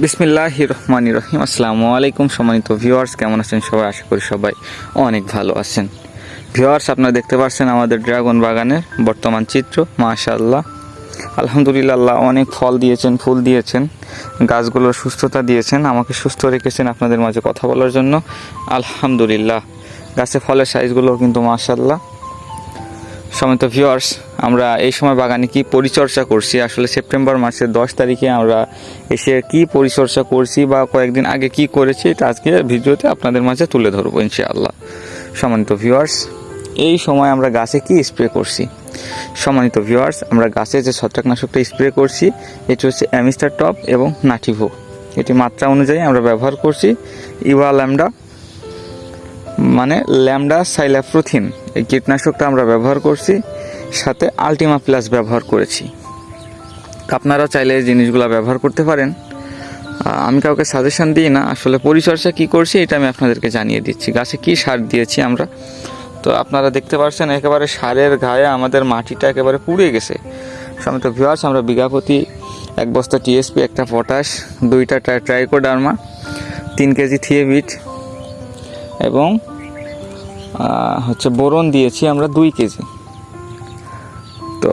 বিসমিল্লাহ রহমান রহিম। আসসালামু আলাইকুম সম্মানিত ভিউয়ার্স কেমন আছেন সবাই? আশা করি সবাই অনেক ভালো আছেন। ভিউয়ার্স আপনারা দেখতে পাচ্ছেন আমাদের ড্রাগন বাগানের বর্তমান চিত্র। মাশাআল্লাহ। আলহামদুলিল্লাহ অনেক ফল দিয়েছেন, ফুল দিয়েছেন, গাছগুলোর সুস্থতা দিয়েছেন, আমাকে সুস্থ রেখেছেন আপনাদের মাঝে কথা বলার জন্য। আলহামদুলিল্লাহ। গাছে ফলের সাইজগুলো কিন্তু মাশাআল্লাহ। সমিত ভিউয়ার্স আমরা এই সময় বাগানে কি পরিচর্যা করছি? আসলে সেপ্টেম্বর মাসের দশ তারিখে আমরা এসে কি পরিচর্যা করছি বা কয়েকদিন আগে কি করেছি এটা আজকে ভিডিওতে আপনাদের মাঝে তুলে ধরবো ইনশাআল্লাহ। সম্মানিত ভিউয়ার্স এই সময় আমরা গাছে কি স্প্রে করছি? সম্মানিত ভিউয়ার্স আমরা গাছে যে ছত্রাকনাশকটা স্প্রে করছি, এটি হচ্ছে অ্যামিস্টার টপ এবং নাটিভো। এটি মাত্রা অনুযায়ী আমরা ব্যবহার করছি ইভা ল্যামডা মানে ল্যামডা সাইলাফ্রুথিন এই কীটনাশকটা আমরা ব্যবহার করছি। সাথে আলটিমা প্লাস ব্যবহার করেছি। আপনারা চাইলে এই জিনিসগুলো ব্যবহার করতে পারেন। আমি কাউকে সাজেশান দিই না, আসলে পরিচর্যা কি করছি এটা আমি আপনাদেরকে জানিয়ে দিচ্ছি। গাছে কি সার দিয়েছি আমরা? তো আপনারা দেখতে পাচ্ছেন একেবারে সারের গায়ে আমাদের মাটিটা একেবারে পুড়ে গেছে। সমিত ভিউয়ার্স আমরা বিঘা প্রতি এক বস্তা টিএসপি একটা পটাশ, দুইটা ট্রাই- ট্রাইকোডার্মা, তিন কেজি থিয়েবিট এবং হচ্ছে বোরন দিয়েছি আমরা দুই কেজি। তো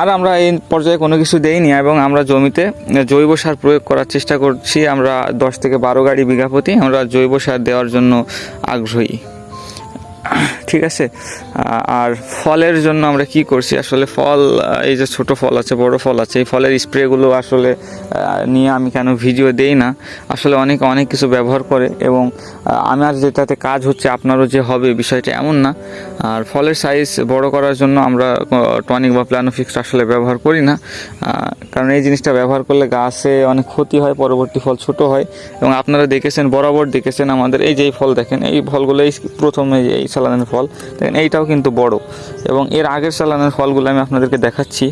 আর আমরা এই পর্যায়ে কোনো কিছু দেইনি এবং আমরা জমিতে জৈব সার প্রয়োগ করার চেষ্টা করছি। আমরা দশ থেকে বারো গাড়ি বিঘা প্রতি আমরা জৈব সার দেওয়ার জন্য আগ্রহী। ঠিক আছে? আর ফলের জন্য আমরা কি করছি? আসলে ফল এই যে ছোট ফল আছে, বড় ফল আছে, এই ফলের স্প্রেগুলো আসলে নিয়ে আমি কেন ভিডিও দেই না? আসলে অনেকে অনেক কিছু ব্যবহার করে এবং আমার যেটাতে কাজ হচ্ছে আপনারও যে হবে বিষয়টা এমন না। আর ফলের সাইজ বড় করার জন্য আমরা টনিক বা প্ল্যানোফিক্স আসলে ব্যবহার করি না। কারণ এই জিনিসটা ব্যবহার করলে গাছে অনেক ক্ষতি হয়, পরবর্তী ফল ছোট হয় এবং আপনারা দেখেছেন, বরাবর দেখেছেন আমাদের, এই যে ফল দেখেন, এই ফলগুলো এই প্রথমে এই সালানের ফল। দেখেন, এইটাও কিন্তু বড়। এবং এর আগের চালানের ফলগুলো আমি আপনাদেরকে দেখাচ্ছি।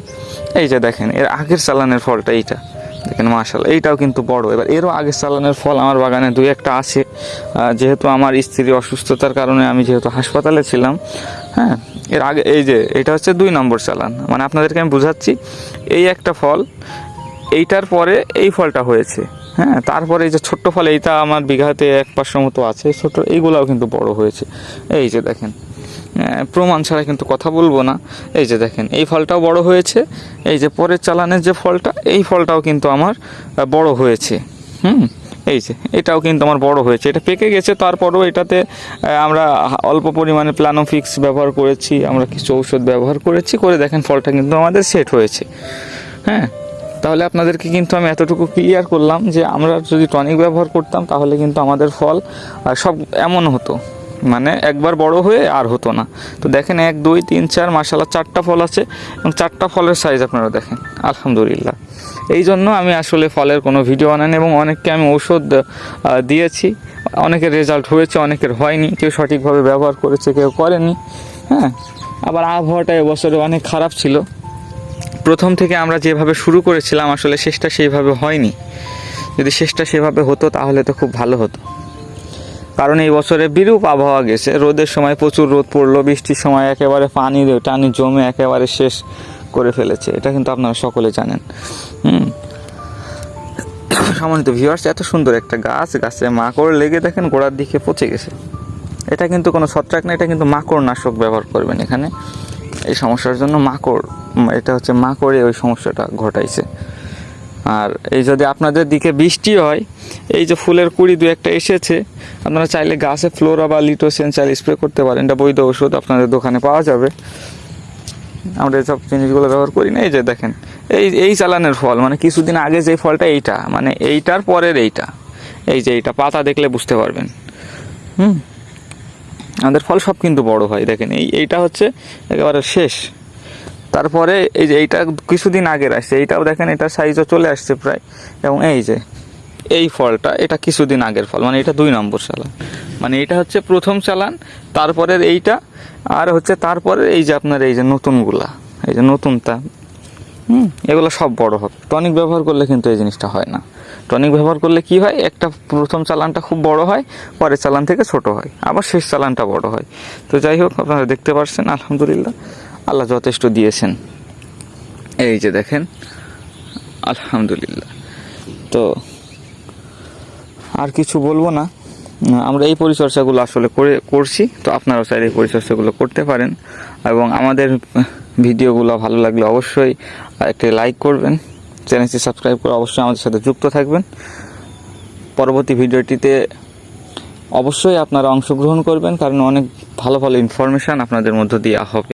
এই যে দেখেন, এর আগের চালানের ফলটা এইটা। দেখেন মাশাল এইটাও কিন্তু বড়। এবার এরও আগের চালানের ফল আমার বাগানে দুই একটা আছে। যেহেতু আমার স্ত্রীর অসুস্থতার কারণে আমি যেহেতু হাসপাতালে ছিলাম হ্যাঁ এর আগে, এই যে, এটা হচ্ছে দুই নম্বর চালান। মানে আপনাদেরকে আমি বুঝাচ্ছি, এই একটা ফল, এইটার পরে এই ফলটা হয়েছে। হ্যাঁ তারপরে এই যে ছোট্ট ফল, এইটা আমার বিঘাতে এক পাঁচশো মতো আছে। ছোট এইগুলাও কিন্তু বড় হয়েছে। এই যে দেখেন প্রমাণ ছাড়া কিন্তু কথা বলব না। এই যে দেখেন, এই ফলটাও বড় হয়েছে, এই যে পরের চালানের যে ফলটা, এই ফলটাও কিন্তু আমার বড় হয়েছে। হুম, এই যে, এটাও কিন্তু আমার বড় হয়েছে। এটা পেকে গেছে, তারপরেও এটাতে আমরা অল্প পরিমাণে প্ল্যানোফিক্স ব্যবহার করেছি, আমরা কিছু ঔষধ ব্যবহার করেছি, করে দেখেন ফলটা কিন্তু আমাদের সেট হয়েছে। হ্যাঁ তাহলে আপনাদেরকে কিন্তু আমি এতটুকু ক্লিয়ার করলাম যে আমরা যদি টনিক ব্যবহার করতাম, তাহলে কিন্তু আমাদের ফল সব এমন হতো। মানে একবার বড় হয়ে আর হতো না। তো দেখেন এক, দুই, তিন, চার মাসালা চারটা ফল আছে এবং চারটা ফলের সাইজ আপনারা দেখেন। আলহামদুলিল্লাহ। এই জন্য আমি আসলে ফলের কোনো ভিডিও বানাইনি এবং অনেককে আমি ঔষধ দিয়েছি। অনেকের রেজাল্ট হয়েছে, অনেকের হয়নি। কেউ সঠিকভাবে ব্যবহার করেছে, কেউ করেনি। হ্যাঁ আবার আবহাওয়াটা এবছরে অনেক খারাপ ছিল। প্রথম থেকে আমরা যেভাবে শুরু করেছিলাম, আসলে শেষটা সেইভাবে হয়নি। যদি শেষটা সেভাবে হতো, তাহলে তো খুব ভালো হতো। কারণ এই বছরে বিরূপ আবহাওয়া গেছে। রোদের সময় প্রচুর রোদ পড়ল, বৃষ্টির সময় একেবারে পানি টানি জমে একেবারে শেষ করে ফেলেছে। এটা কিন্তু আপনারা সকলে জানেন। হুম। সম্মানিত ভিউয়ার্স এত সুন্দর একটা গাছ, গাছে মাকড় লেগে দেখেন গোড়ার দিকে পচে গেছে। এটা কিন্তু কোনো ছত্রাক না, এটা কিন্তু মাকড় নাশক ব্যবহার করবেন এখানে। এই সমস্যার জন্য মাকড়, এটা হচ্ছে মাকড়ে ওই সমস্যাটা ঘটাইছে। আর এই যদি আপনাদের দিকে বৃষ্টি হয়, এই যে ফুলের কুড়ি দু একটা এসেছে, আপনারা চাইলে গাছে ফ্লোরা বা লিটোসেন চাইলে স্প্রে করতে পারেন, এটা বৈধ ওষুধ আপনাদের দোকানে পাওয়া যাবে। আমরা এইসব জিনিসগুলো ব্যবহার করি না, এই যে দেখেন, এই এই চালানের ফল মানে কিছুদিন আগে যে ফলটা এইটা মানে এইটার পরের এইটা, এই যে এইটা, পাতা দেখলে বুঝতে পারবেন। হুম? আমাদের ফল সব কিন্তু বড় হয়, দেখেন, এই, এইটা হচ্ছে একেবারে শেষ। তারপরে এই যে এইটা কিছুদিন আগের আসছে, এইটাও দেখেন এটার সাইজও চলে আসছে প্রায়। এবং এই যে, এই ফলটা, এটা কিছুদিন আগের ফল মানে এটা দুই নম্বর চালান। মানে এটা হচ্ছে প্রথম চালান, তারপরের এইটা, আর হচ্ছে তারপরে এই যে আপনার এই যে নতুনগুলা, এই যে নতুনটা, হুম, এগুলো সব বড় হবে। টনিক ব্যবহার করলে কিন্তু এই জিনিসটা হয় না। টনিক ব্যবহার করলে কি হয়? একটা প্রথম চালানটা খুব বড় হয়, পরের চালান থেকে ছোট হয়, আবার শেষ চালানটা বড় হয়। তো যাই হোক, আপনারা দেখতে পাচ্ছেন আলহামদুলিল্লাহ। আল্লাহ যথেষ্ট দিয়েছেন। এই যে দেখেন, আলহামদুলিল্লাহ। তো আর কিছু বলব না। আমরা এই পরিচর্যাগুলো আসলে করে, করছি, তো আপনারাও চাইলে এই পরিচর্যাগুলো করতে পারেন। এবং আমাদের ভিডিওগুলো ভালো লাগলে অবশ্যই একটি লাইক করবেন। চ্যানেলটি সাবস্ক্রাইব করে অবশ্যই আমাদের সাথে যুক্ত থাকবেন। পরবর্তী ভিডিওটিতে অবশ্যই আপনারা অংশগ্রহণ করবেন, কারণ অনেক ভালো ভালো ইনফরমেশান আপনাদের মধ্য দিয়ে হবে।